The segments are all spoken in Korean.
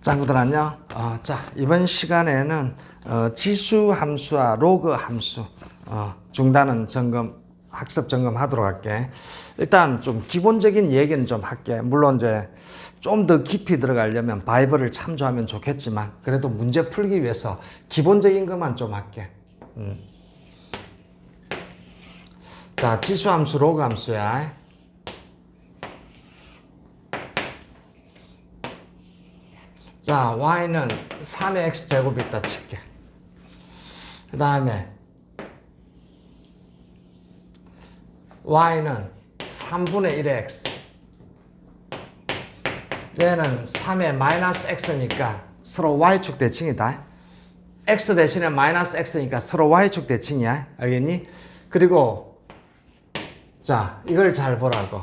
친구들 안녕. 어, 자 이번 시간에는 어, 지수 함수와 로그 함수 어, 중단은 점검 학습 점검하도록 할게. 일단 좀 기본적인 얘기는 좀 할게. 물론 이제 좀 더 깊이 들어가려면 바이블을 참조하면 좋겠지만 그래도 문제 풀기 위해서 기본적인 것만 좀 할게. 음. 자 지수 함수 로그 함수야. 자, y는 3의 x제곱이 있다 칠게. 그 다음에 y는 3분의 1의 x. 얘는 3의 마이너스 x니까 서로 y축 대칭이다. x 대신에 마이너스 x니까 서로 y축 대칭이야. 알겠니? 그리고 자, 이걸 잘 보라고.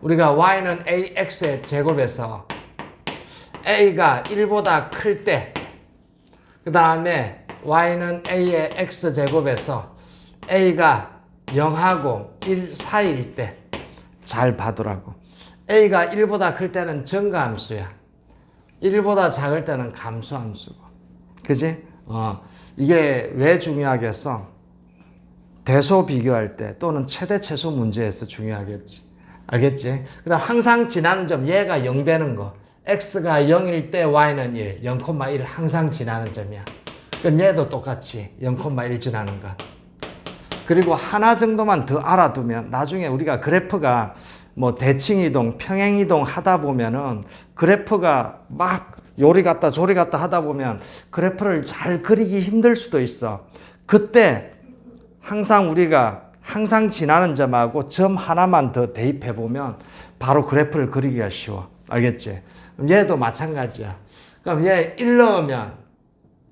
우리가 y는 ax의 제곱에서 a가 1보다 클 때, 그 다음에 y는 a의 x제곱에서 a가 0하고 1 사이일 때 잘 봐두라고. a가 1보다 클 때는 증가함수야. 1보다 작을 때는 감소함수고. 그지? 어, 이게 왜 중요하겠어? 대소 비교할 때 또는 최대 최소 문제에서 중요하겠지. 알겠지? 그 다음 항상 지나는 점, 얘가 0 되는 거. X가 0일 때 y는 1, 0,1 항상 지나는 점이야. 그 얘도 똑같이 0,1 지나는 것. 그리고 하나 정도만 더 알아두면 나중에 우리가 그래프가 뭐 대칭이동, 평행이동 하다 보면은 그래프가 막 요리 갔다 저리 갔다 하다 보면 그래프를 잘 그리기 힘들 수도 있어. 그때 항상 우리가 항상 지나는 점하고 점 하나만 더 대입해 보면 바로 그래프를 그리기가 쉬워. 알겠지? 얘도 마찬가지야. 그럼 얘 1 넣으면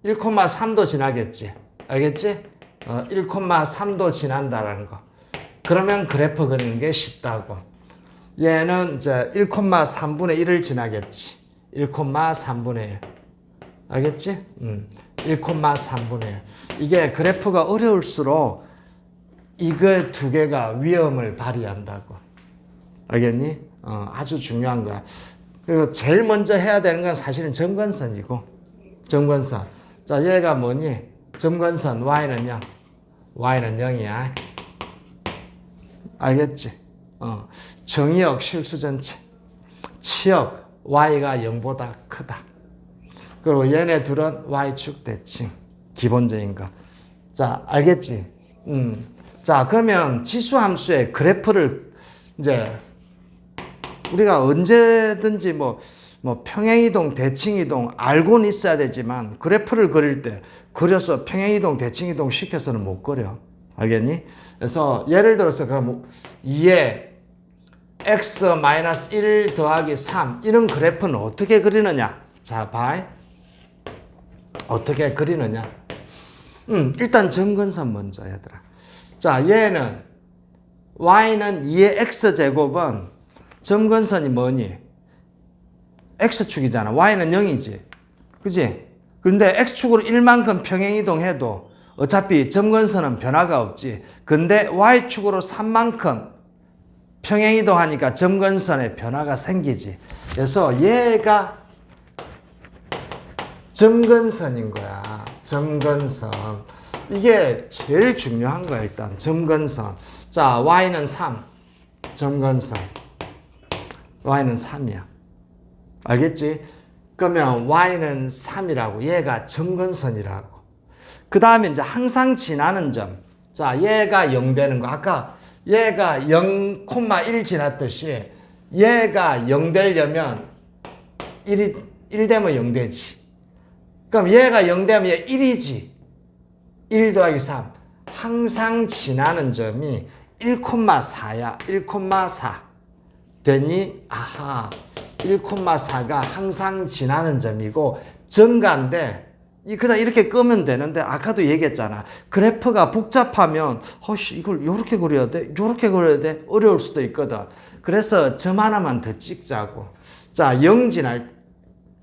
1,3도 지나겠지. 알겠지? 어, 1,3도 지난다라는 거. 그러면 그래프 그리는 게 쉽다고. 얘는 이제 1,3분의 1을 지나겠지. 1,3분의 1. 알겠지? 음. 1,3분의 1. 이게 그래프가 어려울수록 이거 두 개가 위험을 발휘한다고. 알겠니? 어, 아주 중요한 거야. 그리고 제일 먼저 해야 되는 건 사실은 점근선이고, 점근선. 자, 얘가 뭐니? 점근선 y는 0. y는 0이야. 알겠지? 어, 정의역 실수 전체. 치역 y가 0보다 크다. 그리고 얘네 둘은 y축 대칭. 기본적인 거. 자, 알겠지? 음. 자, 그러면 지수 함수의 그래프를 이제 우리가 언제든지 뭐, 뭐 평행이동, 대칭이동 알고는 있어야 되지만 그래프를 그릴 때 그려서 평행이동, 대칭이동 시켜서는 못 그려. 알겠니? 그래서 예를 들어서 그럼 2에 x-1 더하기 3 이런 그래프는 어떻게 그리느냐? 자, 봐. 어떻게 그리느냐? 음, 일단 점근선 먼저 얘들아. 자, 얘는 y는 2의 x제곱은 점근선이 뭐니? x축이잖아. y는 0이지. 그지? 근데 x축으로 1만큼 평행이동해도 어차피 점근선은 변화가 없지. 근데 y축으로 3만큼 평행이동하니까 점근선에 변화가 생기지. 그래서 얘가 점근선인 거야. 점근선. 이게 제일 중요한 거야, 일단. 점근선. 자, y는 3. 점근선. Y는 3이야. 알겠지? 그러면 y는 3이라고 얘가 점근선이라고. 그 다음에 이제 항상 지나는 점. 자, 얘가 0 되는 거. 아까 얘가 0,1 지났듯이 얘가 0 되려면 1이 1 되면 0 되지. 그럼 얘가 0 되면 얘 1이지. 1 더하기 3. 항상 지나는 점이 1,4야. 1,4. 되니 아하 1,4가 항상 지나는 점이고 증가인데 이 그냥 이렇게 끄면 되는데 아까도 얘기했잖아. 그래프가 복잡하면 허씨 이걸 이렇게 그려야 돼? 이렇게 그려야 돼? 어려울 수도 있거든. 그래서 점 하나만 더 찍자고. 자 0 지날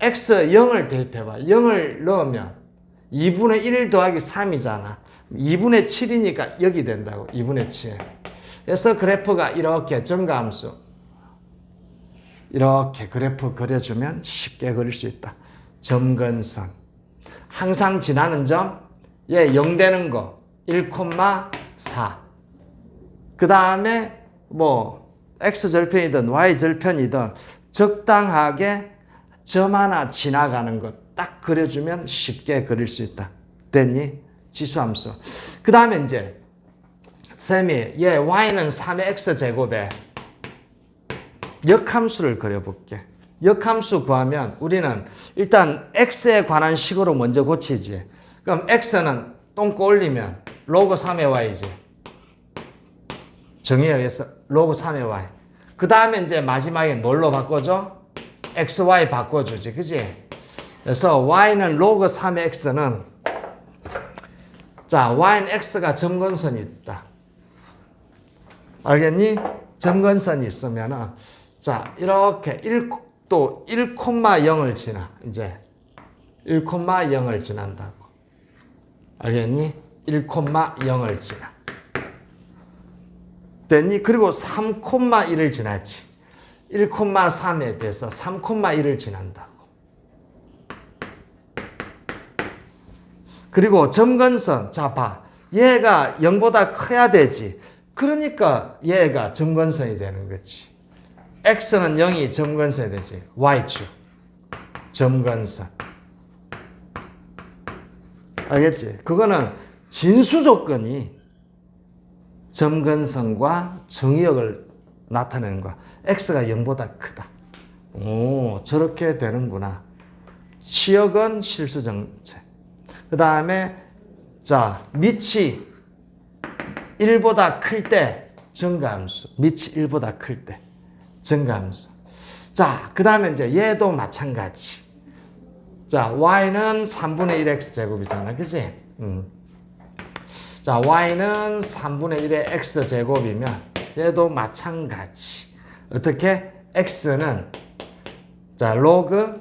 x 0을 대입해 봐. 0을 넣으면 2분의 1 더하기 3이잖아. 2분의 7이니까 여기 된다고. 2분의 7 그래서 그래프가 이렇게 증가함수 이렇게 그래프 그려주면 쉽게 그릴 수 있다. 점근선. 항상 지나는 점, 예, 0 되는 거, 1,4. 그 다음에 뭐, x 절편이든 y 절편이든 적당하게 점 하나 지나가는 것 딱 그려주면 쉽게 그릴 수 있다. 됐니? 지수함수. 그 다음에 이제, 쌤이, 예, y는 3의 x 제곱에 역함수를 그려볼게. 역함수 구하면 우리는 일단 x에 관한 식으로 먼저 고치지. 그럼 x는 똥꼬 올리면 로그 3의 y지. 정의에 의해서 로그 3의 y. 그 다음에 이제 마지막에 뭘로 바꿔줘? xy 바꿔주지. 그지? 그래서 y는 로그 3의 x는 자, y는 x가 점근선이 있다. 알겠니? 점근선이 있으면은 자, 이렇게 1, 또 1,0을 지나. 이제 1,0을 지난다고. 알겠니? 1,0을 지나. 됐니? 그리고 3,1을 지났지. 1,3에 대해서 3,1을 지난다고. 그리고 점근선. 자, 봐. 얘가 0보다 커야 되지. 그러니까 얘가 점근선이 되는 거지. X는 0이 점근선이 되지. y축. 점근선. 알겠지? 그거는 진수 조건이 점근선과 정의역을 나타내는 거야. x가 0보다 크다. 오, 저렇게 되는구나. 치역은 실수정체. 그 다음에, 자, 밑이 1보다 클때 증가함수. 밑이 1보다 클 때. 증가함수. 자, 그 다음에 이제 얘도 마찬가지. 자, y는 3분의 1x 제곱이잖아. 그지? 음. 자, y는 3분의 1의 x 제곱이면 얘도 마찬가지. 어떻게? x는 자, 로그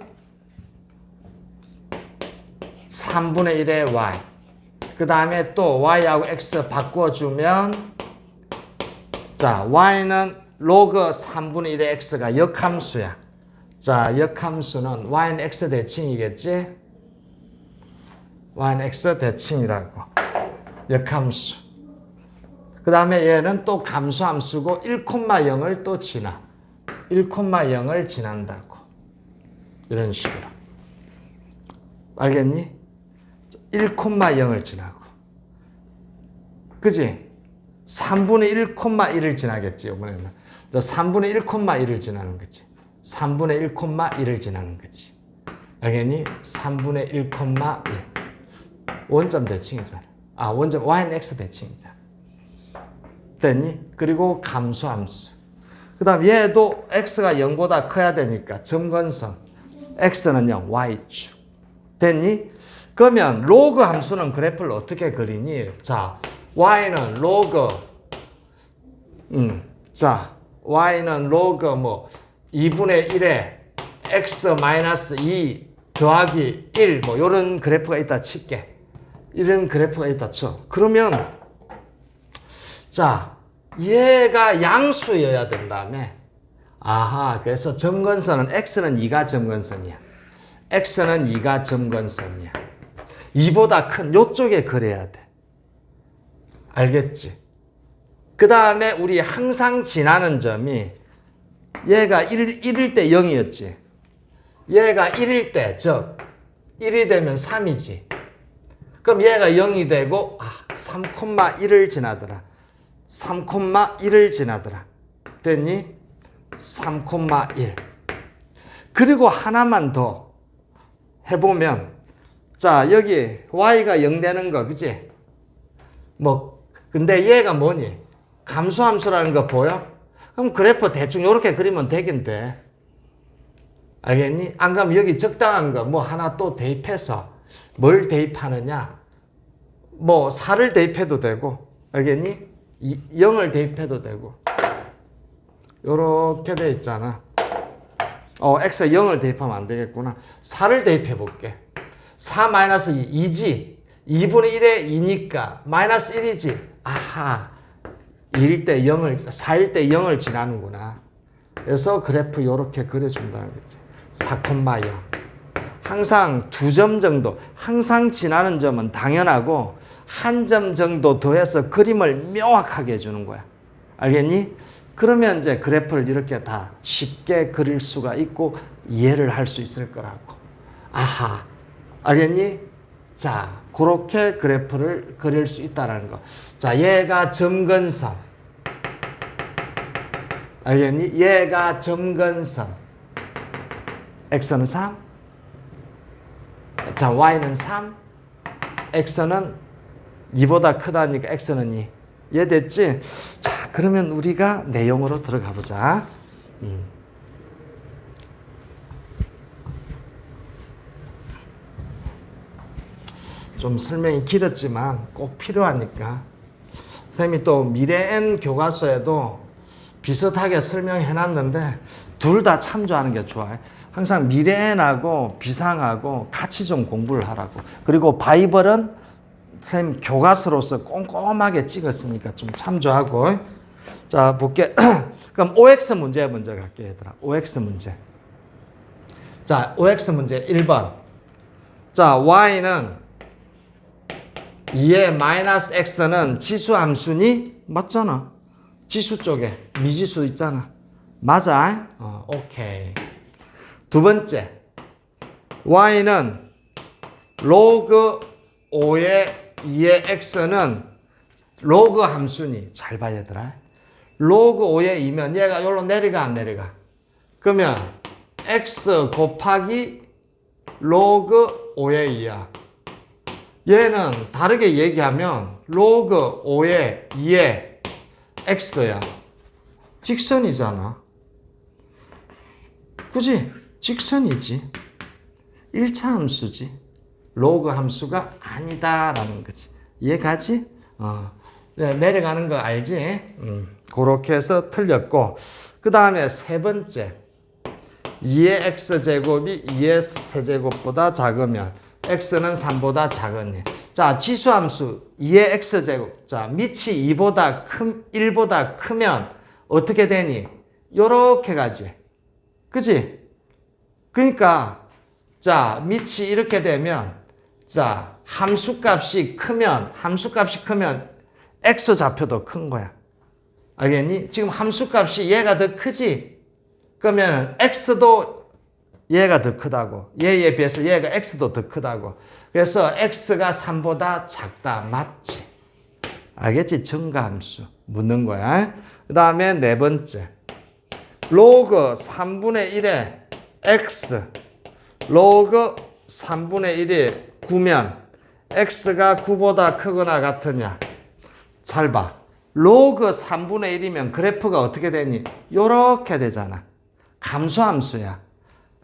3분의 1의 y. 그 다음에 또 y하고 x 바꿔주면 자, y는 로그 3분의 1의 x가 역함수야. 자, 역함수는 y는 x 대칭이겠지? y는 x 대칭이라고. 역함수. 그 다음에 얘는 또 감수함수고 1,0을 또 지나. 1,0을 지난다고. 이런 식으로. 알겠니? 1,0을 지나고. 그지? 3분의 1,1을 지나겠지, 이번에는. 3분의 1,1을 지나는 거지. 3분의 1,1을 지나는 거지. 알겠니? 3분의 1,1. 원점 대칭이잖아. 아, 원점 y는 x 대칭이잖아. 됐니? 그리고 감수함수. 그 다음 얘도 x가 0보다 커야 되니까 점근선. x는 0, y축. 됐니? 그러면 로그 함수는 그래프를 어떻게 그리니? 자, y는 로그, 음, 자, y는 로그 뭐 2분의 1에 x 마이너스 2 더하기 1, 뭐 이런 그래프가 있다 칠게. 이런 그래프가 있다 쳐. 그러면 자, 얘가 양수여야 된다며. 아하, 그래서 점근선은 x는 2가 점근선이야. x는 2가 점근선이야. 2보다 큰 요쪽에 그려야 돼. 알겠지? 그 다음에 우리 항상 지나는 점이 얘가 1, 1일 때 0이었지. 얘가 1일 때, 즉 1이 되면 3이지. 그럼 얘가 0이 되고 아, 3,1을 지나더라. 3,1을 지나더라. 됐니? 3,1. 그리고 하나만 더 해보면 자 여기 y가 0 되는 거 그지? 뭐 근데 얘가 뭐니? 감수함수라는 거 보여? 그럼 그래프 대충 이렇게 그리면 되겠는데 알겠니? 안 그러면 여기 적당한 거 뭐 하나 또 대입해서 뭘 대입하느냐? 뭐 4를 대입해도 되고 알겠니? 0을 대입해도 되고 요렇게 돼 있잖아. 어, x에 0을 대입하면 안 되겠구나. 4를 대입해 볼게. 4 마이너스 2, 2지. 2분의 1에 2니까 마이너스 1이지. 아하. 1일 때 0을, 4일 때 0을 지나는구나. 그래서 그래프 이렇게 그려준다는 거지. 4콤마요. 항상 두 점 정도, 항상 지나는 점은 당연하고 한 점 정도 더해서 그림을 명확하게 해주는 거야. 알겠니? 그러면 이제 그래프를 이렇게 다 쉽게 그릴 수가 있고 이해를 할 수 있을 거라고. 아하. 알겠니? 자, 그렇게 그래프를 그릴 수 있다라는 거. 자, 얘가 점근선. 알겠니? 얘가 점근선. x는 3. 자, y는 3. x는 2보다 크다니까 x는 2. 이해 됐지? 자, 그러면 우리가 내용으로 들어가 보자. 음. 좀 설명이 길었지만 꼭 필요하니까. 선생님이 또 미래엔 교과서에도 비슷하게 설명해 놨는데 둘 다 참조하는 게 좋아요. 항상 미래엔하고 비상하고 같이 좀 공부를 하라고. 그리고 바이벌은 선생님 교과서로서 꼼꼼하게 찍었으니까 좀 참조하고. 자, 볼게. 그럼 OX 문제 먼저 갈게요, 얘들아. OX 문제. 자, OX 문제 1번. 자, Y는 2의 마이너스 x는 지수 함수니? 맞잖아. 지수 쪽에 미지수 있잖아. 맞아? 어, 오케이. 두 번째. y는 로그 5의 2의 x는 로그 함수니? 잘 봐야 되더라. 로그 5의 2면 얘가 여기로 내려가 안 내려가? 그러면 x 곱하기 로그 5의 2야. 얘는 다르게 얘기하면 로그 5의 2의 x야. 직선이잖아. 그지? 직선이지. 1차 함수지. 로그 함수가 아니다라는 거지. 이해가지? 어. 네, 내려가는 거 알지? 음. 그렇게 해서 틀렸고. 그 다음에 세 번째. 2의 x제곱이 2의 세제곱보다 작으면 x는 3보다 작으니. 자, 지수함수 2의 x제곱. 자, 밑이 2보다 큰 1보다 크면 어떻게 되니? 요렇게 가지. 그지? 그러니까 자, 밑이 이렇게 되면 자, 함수값이 크면 함수값이 크면 x 좌표도 큰 거야. 알겠니? 지금 함수값이 얘가 더 크지? 그러면 x도 얘가 더 크다고. 얘에 비해서 얘가 x도 더 크다고. 그래서 x가 3보다 작다. 맞지? 알겠지? 증가함수. 묻는 거야. 그 다음에 네 번째. 로그 3분의 1의 x. 로그 3분의 1이 9면 x가 9보다 크거나 같으냐? 잘 봐. 로그 3분의 1이면 그래프가 어떻게 되니? 요렇게 되잖아. 감소함수야.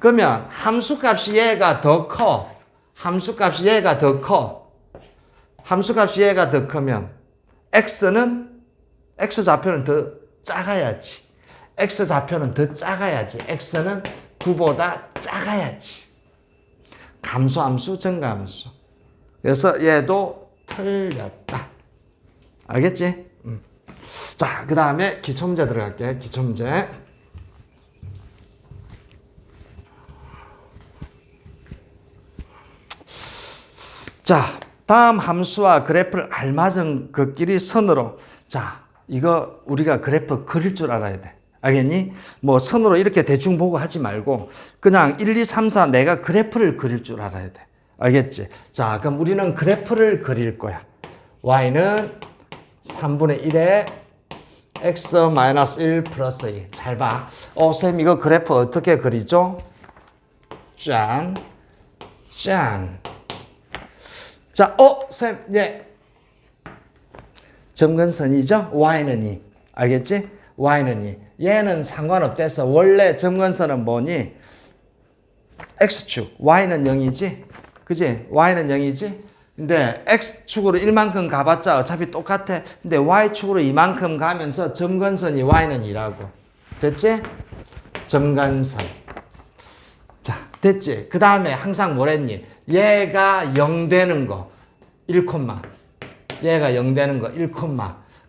그러면 함수값이 얘가 더 커. 함수값이 얘가 더 커. 함수값이 얘가 더 크면 x는 x 좌표는 더 작아야지. x 좌표는 더 작아야지. x는 9보다 작아야지. 감소함수, 증가함수. 그래서 얘도 틀렸다. 알겠지? 음. 자, 그 다음에 기초문제 들어갈게. 기초문제. 자, 다음 함수와 그래프를 알맞은 그끼리 선으로. 자, 이거 우리가 그래프 그릴 줄 알아야 돼. 알겠니? 뭐 선으로 이렇게 대충 보고 하지 말고 그냥 1, 2, 3, 4 내가 그래프를 그릴 줄 알아야 돼. 알겠지? 자, 그럼 우리는 그래프를 그릴 거야. y는 3분의 1에 x-1 플러스 2. 잘 봐. 어, 쌤 이거 그래프 어떻게 그리죠? 짠. 짠. 자, 어, 쌤, 예. 점근선이죠? y는 2. 알겠지? y는 2. 얘는 상관없대서 원래 점근선은 뭐니? x축. y는 0이지? 그지? y는 0이지? 근데 x축으로 1만큼 가봤자 어차피 똑같아. 근데 y축으로 이만큼 가면서 점근선이 y는 2라고. 됐지? 점근선. 자, 됐지? 그 다음에 항상 뭐랬니? 얘가 0 되는 거 1, 얘가 0 되는 거 1,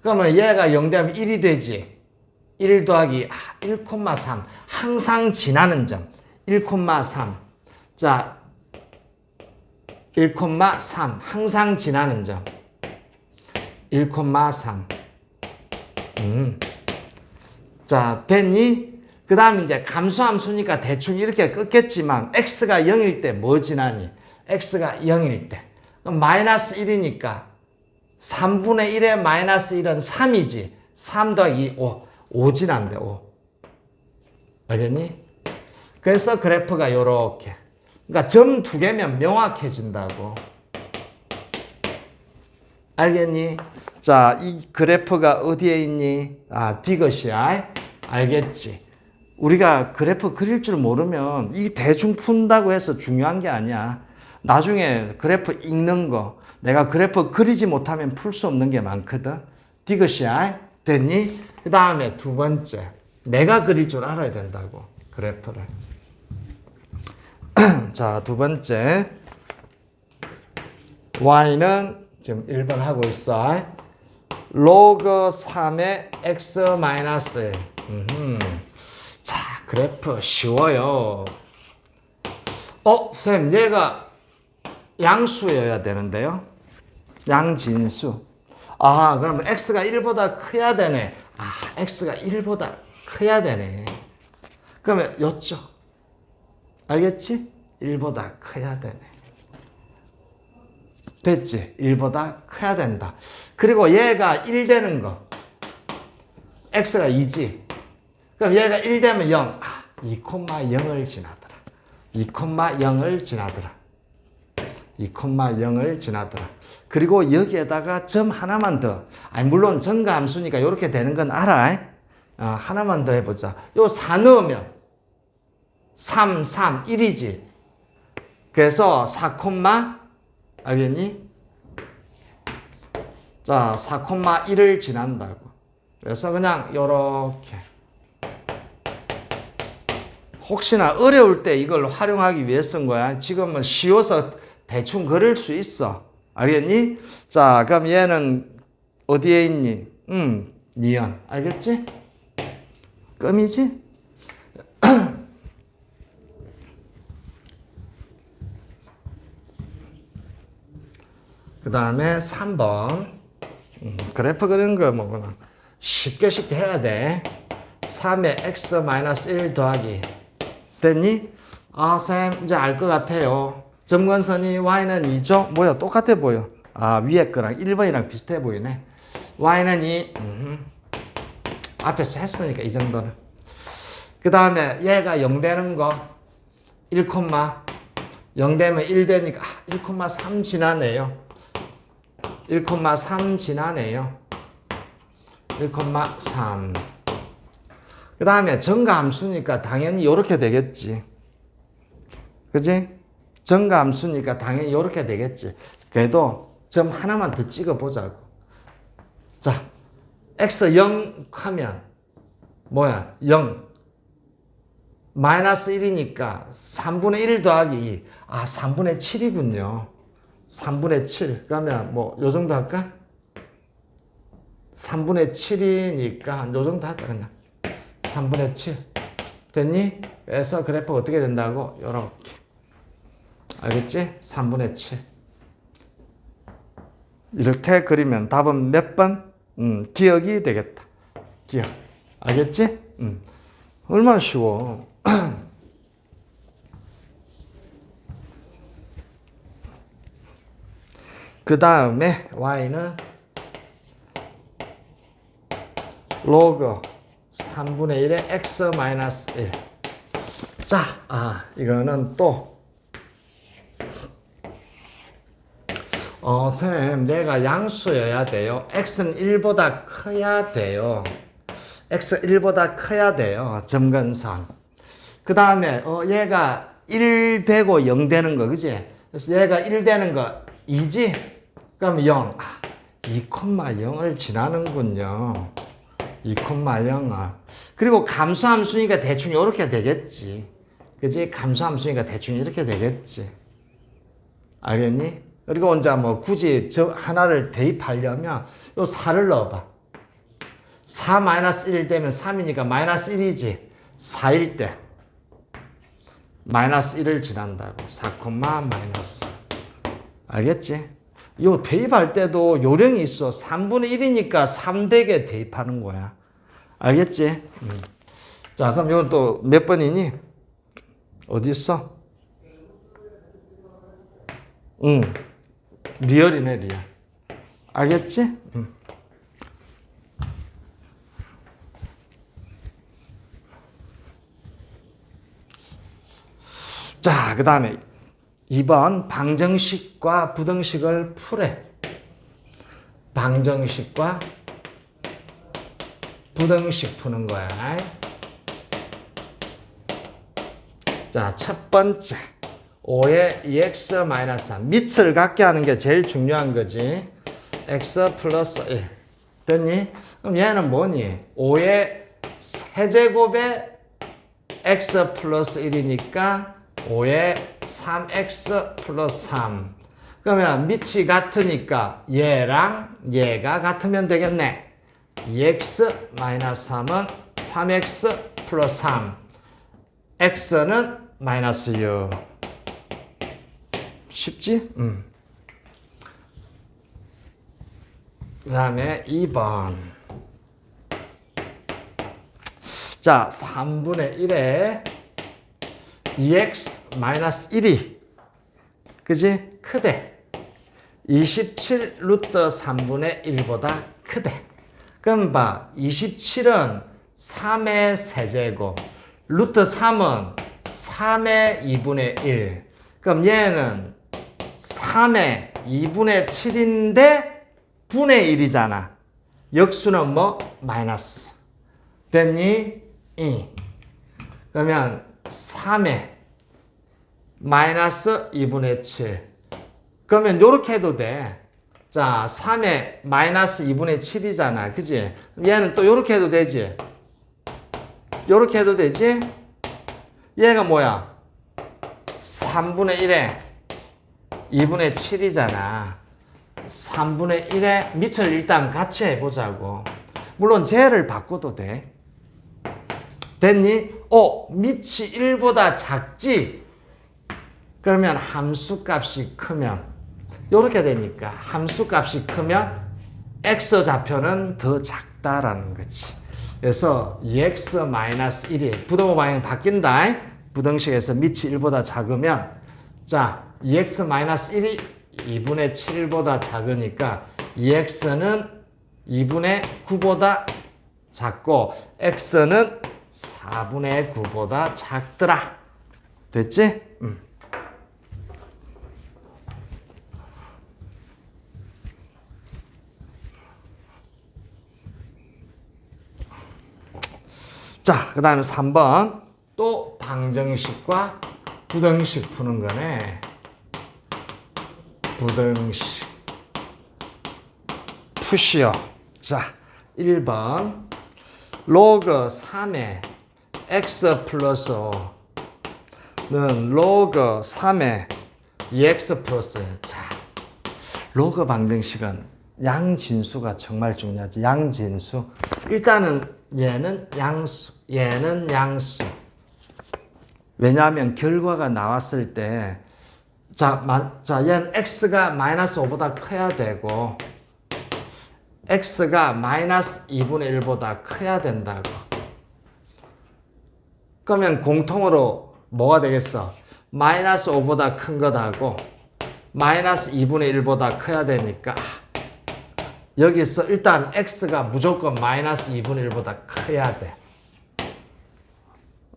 그러면 얘가 0 되면 1이 되지. 1 더하기 아, 1,3 항상 지나는 점. 1,3 자, 1,3 항상 지나는 점. 1,3 음. 자, 됐니? 그 다음 이제 감수함수니까 대충 이렇게 끊겠지만 x가 0일 때 뭐 지나니? x가 0일 때 마이너스 1이니까 3분의 1의 마이너스 1은 3이지 3 더하기 5 5 지난대 5 알겠니? 그래서 그래프가 요렇게 그러니까 점 두 개면 명확해진다고 알겠니? 자, 이 그래프가 어디에 있니? 아, 디귿이야. 알겠지? 우리가 그래프 그릴 줄 모르면 이 대충 푼다고 해서 중요한 게 아니야. 나중에 그래프 읽는 거, 내가 그래프 그리지 못하면 풀 수 없는 게 많거든. 디귿이야. 됐니? 그 다음에 두 번째. 내가 그릴 줄 알아야 된다고. 그래프를. 자, 두 번째. y는 지금 1번 하고 있어. 로그 3의 x 마이너스 1. 자, 그래프 쉬워요. 어, 쌤, 얘가 양수여야 되는데요. 양진수. 아, 그러면 x가 1보다 커야 되네. 아, x가 1보다 커야 되네. 그러면 요쪽. 알겠지? 1보다 커야 되네. 됐지? 1보다 커야 된다. 그리고 얘가 1 되는 거. x가 2지. 그럼 얘가 1 되면 0. 아, 2,0을 지나더라. 2,0을 지나더라. 2,0을 지나더라. 그리고 여기에다가 점 하나만 더. 아니, 물론 정가함수니까 이렇게 되는 건 알아. 어, 하나만 더 해보자. 요 4 넣으면 3, 3, 1이지. 그래서 4, 알겠니? 자, 4,1을 지난다고. 그래서 그냥 요렇게. 혹시나 어려울 때 이걸 활용하기 위해서인 거야. 지금은 쉬워서 대충 그릴 수 있어. 알겠니? 자, 그럼 얘는 어디에 있니? 음, 니은. 알겠지? 껌이지? 그 다음에 3번. 음, 그래프 그리는 거 뭐, 그냥 쉽게 쉽게 해야 돼. 3의 x-1 더하기. 됐니? 아, 쌤, 이제 알 것 같아요. 점근선이 y는 2죠? 뭐야, 똑같아 보여. 아, 위에 거랑 1번이랑 비슷해 보이네. y는 2. 음. 앞에서 했으니까, 이 정도는. 그 다음에 얘가 0 되는 거. 1, 0 되면 1 되니까, 아, 1,3 지나네요. 1,3 지나네요. 1,3. 그 다음에 정가함수니까 당연히 이렇게 되겠지. 그지? 정가함수니까 당연히 이렇게 되겠지. 그래도 점 하나만 더 찍어 보자고. 자, x 0 하면 뭐야? 0. 마이너스 1이니까 3분의 1 더하기 2. 아, 3분의 7이군요. 3분의 7. 그러면 뭐, 요 정도 할까? 3분의 7이니까 한요 정도 하자, 그냥. 3분의 7. 됐니? 그래서 그래프 어떻게 된다고? 요렇게. 알겠지? 3분의 7. 이렇게 그리면 답은 몇 번? 음, 기억이 되겠다. 기억. 알겠지? 음. 얼마나 쉬워. 그 다음에 y는 로그 3분의 1의 x 마이너스 1. 자, 아, 이거는 또, 어, 쌤, 내가 양수여야 돼요. x는 1보다 커야 돼요. x 1보다 커야 돼요. 점근선. 그 다음에, 어, 얘가 1 되고 0 되는 거, 그지? 그래서 얘가 1 되는 거 2지? 그럼 0. 아, 2,0을 지나는군요. 2,0을. 그리고 감수함수니까 대충 이렇게 되겠지. 그지? 감수함수니까 대충 이렇게 되겠지. 알겠니? 그리고 이제 뭐 굳이 저 하나를 대입하려면 요 4를 넣어봐. 4 마이너스 1 되면 3이니까 마이너스 1이지. 4일 때 마이너스 1을 지난다고. 4, 마이너스. 알겠지? 요 대입할 때도 요령이 있어. 3분의 1이니까 3대게 대입하는 거야. 알겠지? 음. 자, 그럼 이건 또 몇 번이니? 어디 있어? 응. 리얼이네, 리얼. 알겠지? 응. 자, 그 다음에 2번 방정식과 부등식을 풀에. 방정식과 부등식 푸는 거야. 자, 첫 번째. 5의 2x 마이너스 3. 밑을 갖게 하는 게 제일 중요한 거지. x 플러스 1. 됐니? 그럼 얘는 뭐니? 5의 세제곱에 x 플러스 1이니까 5의 3x 플러스 3. 그러면 밑이 같으니까 얘랑 얘가 같으면 되겠네. 2x 마이너스 3은 3x 플러스 3. x는 마이너스 6. 쉽지? 음. 그 다음에 2번. 자, 3분의 1에 2x 마이너스 1이 그지? 크대. 27 루트 3분의 1보다 크대. 그럼 봐. 27은 3의 세제곱. 루트 3은 3의 2분의 1. 그럼 얘는 3의 2분의 7인데 분의 1이잖아. 역수는 뭐? 마이너스. 됐니? 2. 그러면 3의 마이너스 2분의 7. 그러면 이렇게 해도 돼. 자, 3의 마이너스 2분의 7이잖아. 그지? 얘는 또 이렇게 해도 되지? 이렇게 해도 되지? 얘가 뭐야? 3분의 1에 2분의 7이잖아. 3분의 1에 밑을 일단 같이 해보자고. 물론 쟤를 바꿔도 돼. 됐니? 어, 밑이 1보다 작지? 그러면 함수 값이 크면 이렇게 되니까 함수 값이 크면 x 좌표는 더 작다라는 거지. 그래서 2x-1이 부등호 방향 바뀐다. 부등식에서 밑이 1보다 작으면 자 2x-1이 2분의 7보다 작으니까 2x는 2분의 9보다 작고 x는 4분의 9보다 작더라. 됐지? 음. 자, 그 다음에 3번. 또 방정식과 부등식 푸는 거네. 부등식. 푸시오. 자, 1번. 로그 3의 x 플러스 5는 로그 3의 2x 플러스 1. 자, 로그 방정식은 양진수가 정말 중요하지. 양진수. 일단은 얘는 양수, 얘는 양수. 왜냐하면 결과가 나왔을 때, 자, 마, 자, 얘는 x가 마이너스 5보다 커야 되고, x가 마이너스 2분의 1보다 커야 된다고. 그러면 공통으로 뭐가 되겠어? 마이너스 5보다 큰 거다고, 마이너스 2분의 1보다 커야 되니까, 여기서 일단 x가 무조건 마이너스 2분의 1보다 커야 돼.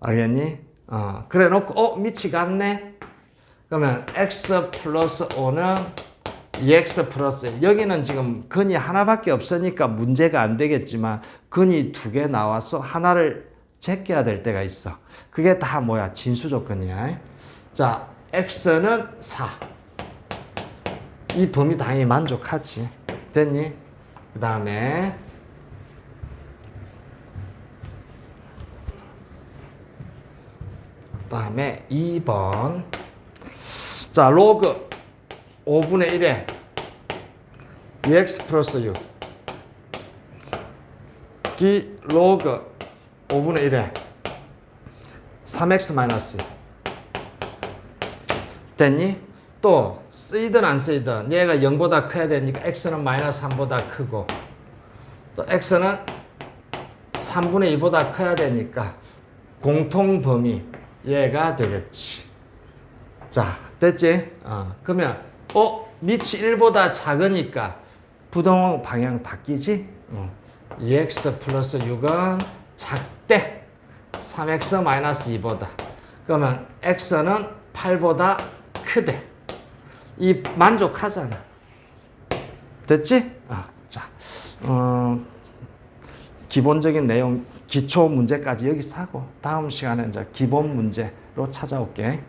알겠니? 어, 그래 놓고, 어, 밑이 같네? 그러면 x 플러스 5는 2x 플러스 1. 여기는 지금 근이 하나밖에 없으니까 문제가 안 되겠지만, 근이 두 개 나와서 하나를 제껴야 될 때가 있어. 그게 다 뭐야? 진수 조건이야. 자, x는 4. 이 범위 당연히 만족하지. 됐니? 그 다음에 그 다음에 2번 자 로그 5분의 1에 2x 플러스 6 곱하기 로그 5분의 1에 3x 마이너스 됐니? 또 쓰이든 안 쓰이든 얘가 0보다 커야 되니까 x는 마이너스 3보다 크고 또 x는 3분의 2보다 커야 되니까 공통 범위 얘가 되겠지. 자, 됐지? 어, 그러면 어 밑이 1보다 작으니까 부동 방향 바뀌지? 어. 2x 플러스 6은 작대 3x 마이너스 2보다 그러면 x는 8보다 크대 이 만족하잖아 됐지? 아, 자, 어, 기본적인 내용 기초 문제까지 여기서 하고 다음 시간에 이제 기본 문제로 찾아올게.